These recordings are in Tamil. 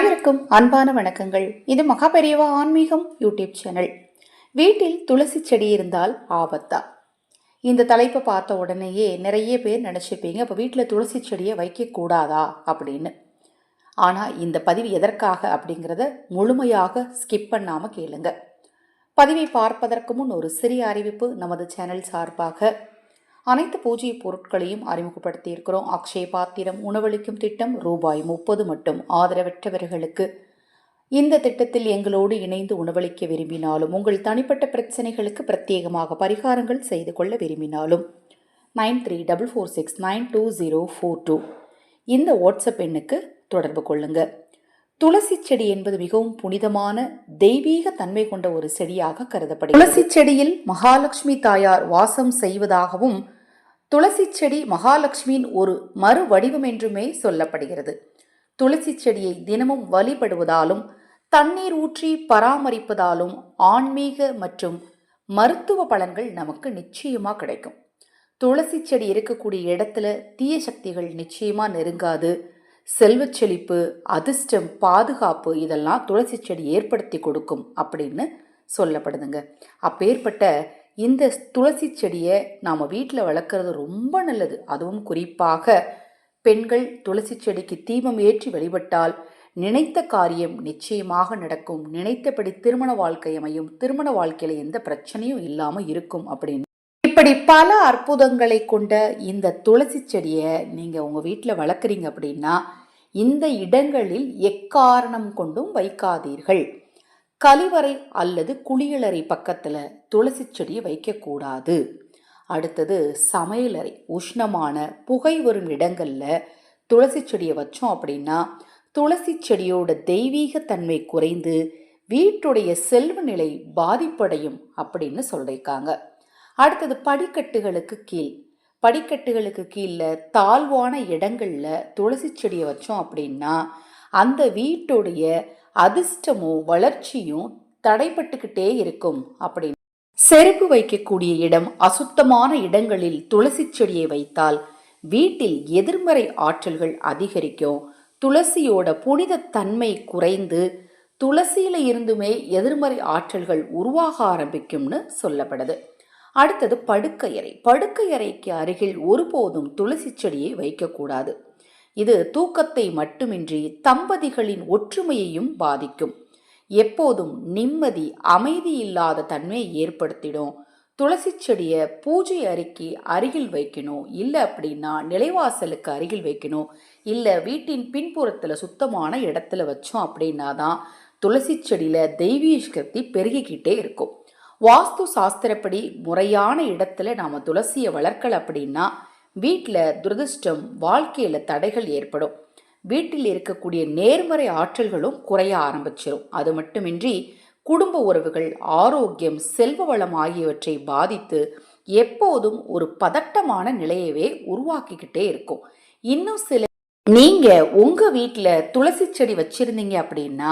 அனைவருக்கும் அன்பான வணக்கங்கள். இது மகாபெரியவா ஆன்மீகம் யூடியூப் சேனல். வீட்டில் துளசி செடி இருந்தால் ஆபத்தா? இந்த தலைப்பை பார்த்த உடனேயே நிறைய பேர் நினச்சிப்பீங்க இப்போ வீட்டில் துளசி செடியை வைக்கக்கூடாதா அப்படின்னு. ஆனால் இந்த பதிவு எதற்காக அப்படிங்கிறத முழுமையாக ஸ்கிப் பண்ணாமல் கேளுங்க. பதிவை பார்ப்பதற்கு முன் ஒரு சிறிய அறிவிப்பு நமது சேனல் சார்பாக அனைத்து பூஜை பொருட்களையும் அறிமுகப்படுத்தி இருக்கிறோம் அக்ஷய பாத்திரம் உணவளிக்கும் திட்டம் ரூபாய் முப்பது மட்டும். ஆதரவற்றவர்களுக்கு இந்த திட்டத்தில் எங்களோடு இணைந்து உணவளிக்க விரும்பினாலும் உங்கள் தனிப்பட்ட பிரச்சனைகளுக்கு பிரத்யேகமாக பரிகாரங்கள் செய்து கொள்ள விரும்பினாலும் nine three double four six nine two zero four two. இந்த வாட்ஸ்அப் எண்ணுக்கு தொடர்பு கொள்ளுங்கள் துளசி செடி என்பது மிகவும் புனிதமான தெய்வீக தன்மை கொண்ட ஒரு செடியாக கருதப்படுகிறது. துளசி செடியில் மகாலட்சுமி தாயார் வாசம் செய்வதாகவும் துளசி செடி மகாலட்சுமியின் ஒரு மறு வடிவம் என்றுமே சொல்லப்படுகிறது. துளசி செடியை தினமும் வழிபடுவதாலும் தண்ணீர் ஊற்றி பராமரிப்பதாலும் ஆன்மீக மற்றும் மருத்துவ பலன்கள் நமக்கு நிச்சயமாக கிடைக்கும். துளசி செடி இருக்கக்கூடிய இடத்துல தீய சக்திகள் நிச்சயமாக நெருங்காது. செல்வச் செழிப்பு அதிர்ஷ்டம் பாதுகாப்பு இதெல்லாம் துளசி செடி ஏற்படுத்தி கொடுக்கும் அப்படின்னு சொல்லப்படுதுங்க. அப்பேற்பட்ட இந்த துளசி செடியை நாம் வீட்டில் வளர்க்குறது ரொம்ப நல்லது. அதுவும் குறிப்பாக பெண்கள் துளசி செடிக்கு தீபம் ஏற்றி வழிபட்டால் நினைத்த காரியம் நிச்சயமாக நடக்கும். நினைத்தபடி திருமண வாழ்க்கை அமையும். திருமண வாழ்க்கையில் எந்த பிரச்சனையும் இல்லாமல் இருக்கும் அப்படின்னு இப்படி பல அற்புதங்களை கொண்ட இந்த துளசி செடியை நீங்கள் உங்கள் வீட்டில் வளர்க்குறீங்க அப்படின்னா இந்த இடங்களில் எக்காரணம் கொண்டும் வைக்காதீர்கள். கழிவறை அல்லது குளியலறை பக்கத்தில் துளசி செடியை வைக்கக்கூடாது. அடுத்தது சமையலறை உஷ்ணமான புகை வரும் இடங்களில் துளசி செடியை வச்சோம் அப்படின்னா துளசி செடியோட தெய்வீக தன்மை குறைந்து வீட்டுடைய செல்வ நிலை பாதிப்படையும் அப்படின்னு சொல்லியிருக்காங்க. அடுத்தது படிக்கட்டுகளுக்கு கீழ். படிக்கட்டுகளுக்கு கீழே தாழ்வான இடங்களில் துளசி செடியை வச்சோம் அப்படின்னா அந்த வீட்டுடைய அதிர்ஷ்டமும் வளர்ச்சியும் தடைப்பட்டுக்கிட்டே இருக்கும் அப்படின்னு. செருப்பு வைக்கக்கூடிய இடம் அசுத்தமான இடங்களில் துளசி செடியை வைத்தால் வீட்டில் எதிர்மறை ஆற்றல்கள் அதிகரிக்கும். துளசியோட புனித தன்மை குறைந்து துளசியில இருந்துமே எதிர்மறை ஆற்றல்கள் உருவாக ஆரம்பிக்கும்னு சொல்லப்படுது. அடுத்தது படுக்கையறை படுக்கையறைக்கு அருகில் ஒருபோதும் துளசி செடியை வைக்கக்கூடாது இது தூக்கத்தை மட்டுமின்றி தம்பதிகளின் ஒற்றுமையையும் பாதிக்கும். எப்போதும் நிம்மதி அமைதி இல்லாத தன்மையை ஏற்படுத்திடும். துளசி செடியை பூஜை அறைக்கு அருகில் வைக்கணும். இல்லை அப்படின்னா நிலைவாசலுக்கு அருகில் வைக்கணும். இல்லை வீட்டின் பின்புறத்தில் சுத்தமான இடத்துல வச்சோம் அப்படின்னா தான் துளசி செடியில் தெய்வீக சக்தி பெருகிக்கிட்டே இருக்கும். வாஸ்து சாஸ்திரப்படி முறையான இடத்துல நாம் துளசியை வளர்க்கல அப்படின்னா வீட்டில் துரதிர்ஷ்டம் வாழ்க்கையில் தடைகள் ஏற்படும். வீட்டில் இருக்கக்கூடிய நேர்மறை ஆற்றல்களும் குறைய ஆரம்பிச்சிடும் அது மட்டுமின்றி குடும்ப உறவுகள் ஆரோக்கியம் செல்வ வளம் ஆகியவற்றை பாதித்து எப்போதும் ஒரு பதட்டமான நிலையவே உருவாக்கிக்கிட்டே இருக்கும். இன்னும் சில நீங்கள் உங்கள் வீட்டில் துளசி செடி வச்சுருந்தீங்க அப்படின்னா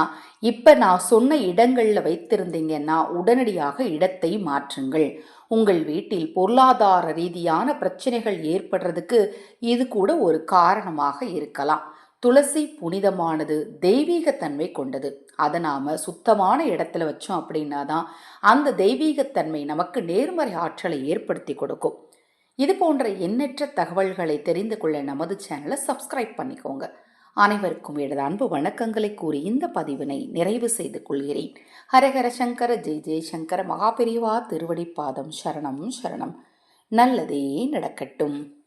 இப்போ நான் சொன்ன இடங்களில் வைத்திருந்தீங்கன்னா உடனடியாக இடத்தை மாற்றுங்கள். உங்கள் வீட்டில் பொருளாதார ரீதியான பிரச்சனைகள் ஏற்படுறதுக்கு இது கூட ஒரு காரணமாக இருக்கலாம். துளசி புனிதமானது தெய்வீகத்தன்மை கொண்டது. அதை நாம் சுத்தமான இடத்துல வச்சோம் அப்படின்னா தான் அந்த தெய்வீகத்தன்மை நமக்கு நேர்மறை ஆற்றலை ஏற்படுத்தி கொடுக்கும். இது போன்ற எண்ணற்ற தகவல்களை தெரிந்து கொள்ள நமது சேனலை சப்ஸ்கிரைப் பண்ணிக்கோங்க. அனைவருக்கும் எனது அன்பு வணக்கங்களை கூறி இந்த பதிவினை நிறைவு செய்து கொள்கிறேன். ஹரஹர சங்கர ஜெய் ஜெய் சங்கர மகாபெரிவா திருவடிப்பாதம் சரணம் சரணம். நல்லதே நடக்கட்டும்.